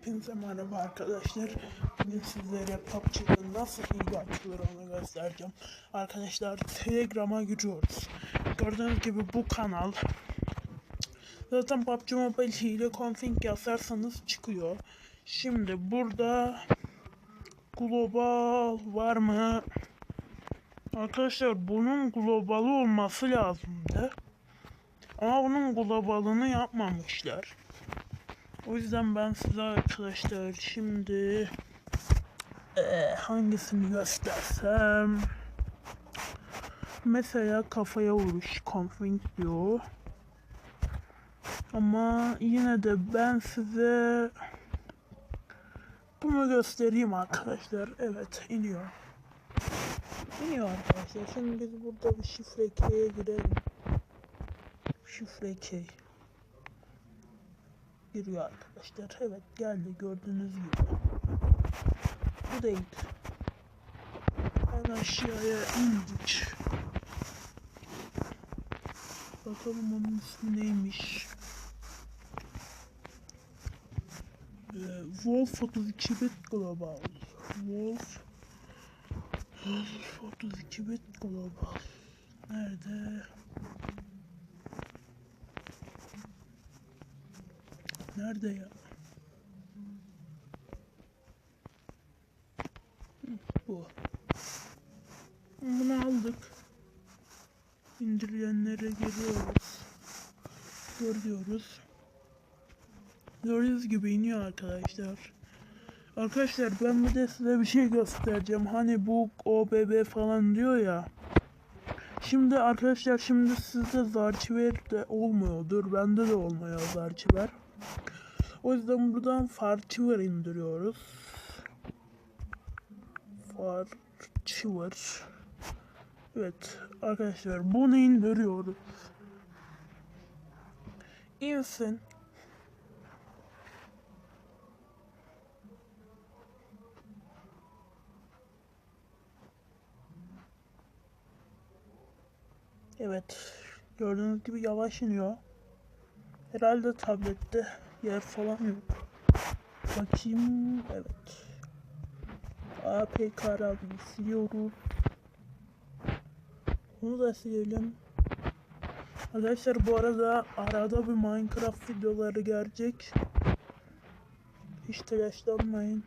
Hepinize merhaba arkadaşlar. Bugün sizlere PUBG'de nasıl hile açılır onu göstereceğim. Arkadaşlar Telegram'a giriyoruz. Gördüğünüz gibi bu kanal. Zaten PUBG Mobile hile config yazarsanız çıkıyor. Şimdi burada global var mı? Arkadaşlar bunun globalı olması lazımdı. Ama bunun globalını yapmamışlar. O yüzden ben size arkadaşlar şimdi eee, hangisini göstersem. Mesela kafaya vuruş config diyor. Ama yine de ben size bunu göstereyim arkadaşlar. Evet iniyor. İniyor arkadaşlar. Şimdi biz burada bir şifre key'e girelim. Şifre key giriyor arkadaşlar. Evet geldi gördüğünüz gibi. Bu değil. En aşağıya indik. Bakalım onun ismi neymiş. Ee, Wolf 32 bit global. Wolf 32 bit global. Nerede? Nerede ya? Bu. Bunu aldık. İndirilenlere geliyoruz. Görüyoruz. Gördüğünüz gibi iniyor arkadaşlar. Arkadaşlar ben bir de size bir şey göstereceğim. Hani bu OBB falan diyor ya. Şimdi arkadaşlar şimdi sizde Zarchiver de olmuyordur. Bende de olmuyor Zarchiver. O yüzden buradan Farchiver indiriyoruz. Farchiver. Evet arkadaşlar bunu indiriyoruz. İnsin. Evet. Gördüğünüz gibi yavaş iniyor. Herhalde tablette yer falan yok. Bakayım. Evet. APK radyoyu siliyoruz. Bunu da silelim. Arkadaşlar bu arada arada bir Minecraft videoları gelecek. Hiç telaşlanmayın.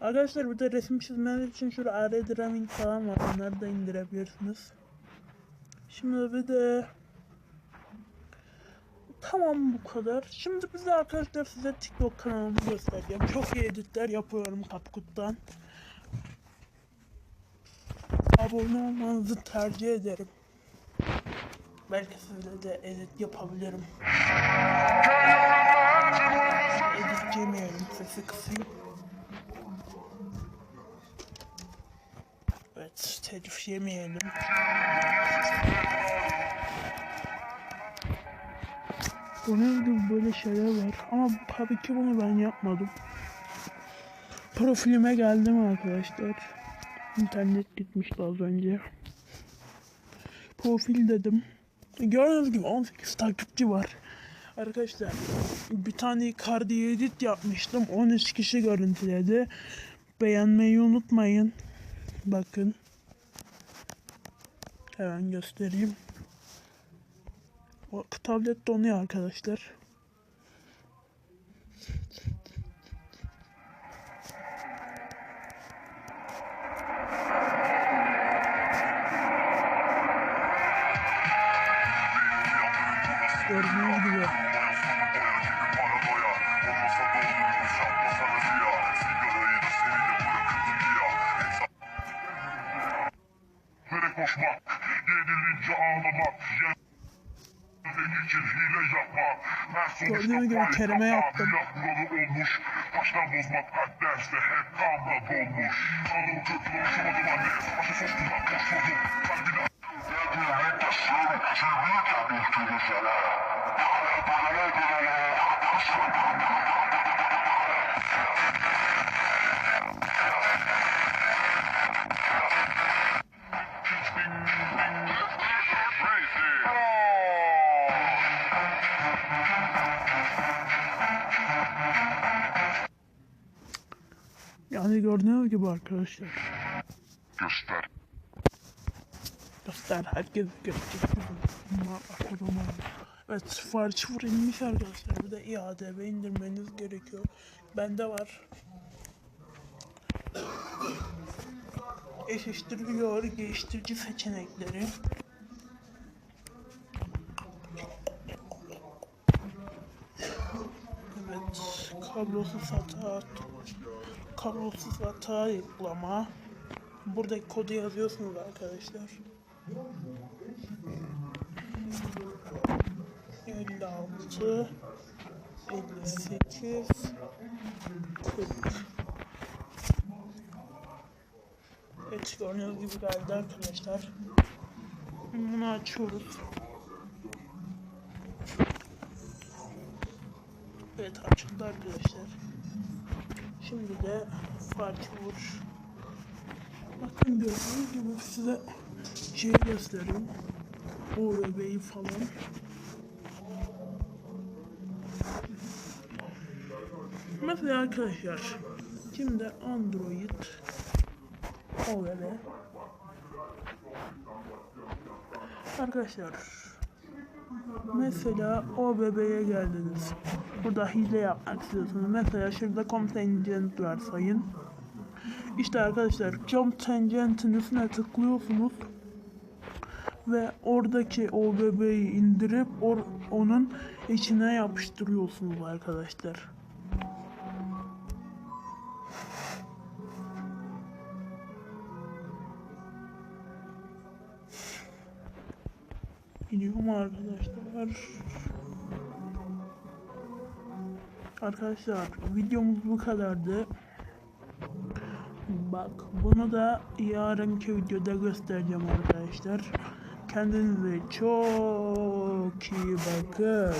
Arkadaşlar bir de resim çizmeniz için şurada AR Drawing falan var. Onları da indirebilirsiniz. Şimdi bir de Tamam bu kadar. Şimdi bize arkadaşlar size TikTok kanalımı göstereceğim. Çok iyi editler yapıyorum CapCut'tan. Abone olmanızı tercih ederim. Belki sizle de edit yapabilirim. Edit yemeyelim. Sesi kısayım. Evet, telif yemeyelim. Bunun gibi böyle şeyler var. Ama tabii ki bunu ben yapmadım. Profilime geldim arkadaşlar. İnternet gitmişti az önce. Profil dedim. Gördüğünüz gibi 18 takipçi var. Arkadaşlar bir tane Icardi edit yapmıştım. 13 kişi görüntüledi. Beğenmeyi unutmayın. Bakın. Hemen göstereyim. O tablet donuyor arkadaşlar. Gördüğünüz gibi. Koşmak, yenilince ağlamak, yenildiği için hile yapmak. Ben sonuçta Gördüğünüz gibi yapmak, yaptım. olmuş. Taştan bozmak derste hep kanla dolmuş. Anadolu kırklı uçamadım anne, savaşı soktular koşmadım. Kalbine Yediğimi taşıyorum, çiğnirken ülkünü sana. Bana bana Crazy. Yani gördüğünüz gibi arkadaşlar. Göster. Göster herkes görecek. Akıllı Evet sıfır inmiş arkadaşlar. Bir de iade ve indirmeniz gerekiyor. Bende var. Eşleştiriliyor geliştirici seçenekleri. Evet, kablosuz hata, kablosuz hata yüklama. Buradaki kodu yazıyorsunuz arkadaşlar. 56 58 40 Evet gördüğünüz gibi geldi arkadaşlar. Bunu açıyoruz. Evet açıldı arkadaşlar. Şimdi de farkı vur. Bakın gördüğünüz gibi size şey göstereyim. O bebeği falan. Mesela arkadaşlar şimdi Android o bebe Arkadaşlar mesela o bebeğe geldiniz. Burada hile yapmak istiyorsunuz. Mesela şurada contingent varsayın. İşte arkadaşlar jump tangent'in üstüne tıklıyorsunuz ve oradaki o bebeği indirip or onun içine yapıştırıyorsunuz arkadaşlar. Gidiyor arkadaşlar? Arkadaşlar videomuz bu kadardı. Bak bunu da yarınki videoda göstereceğim arkadaşlar. Kendinize çok iyi bakın.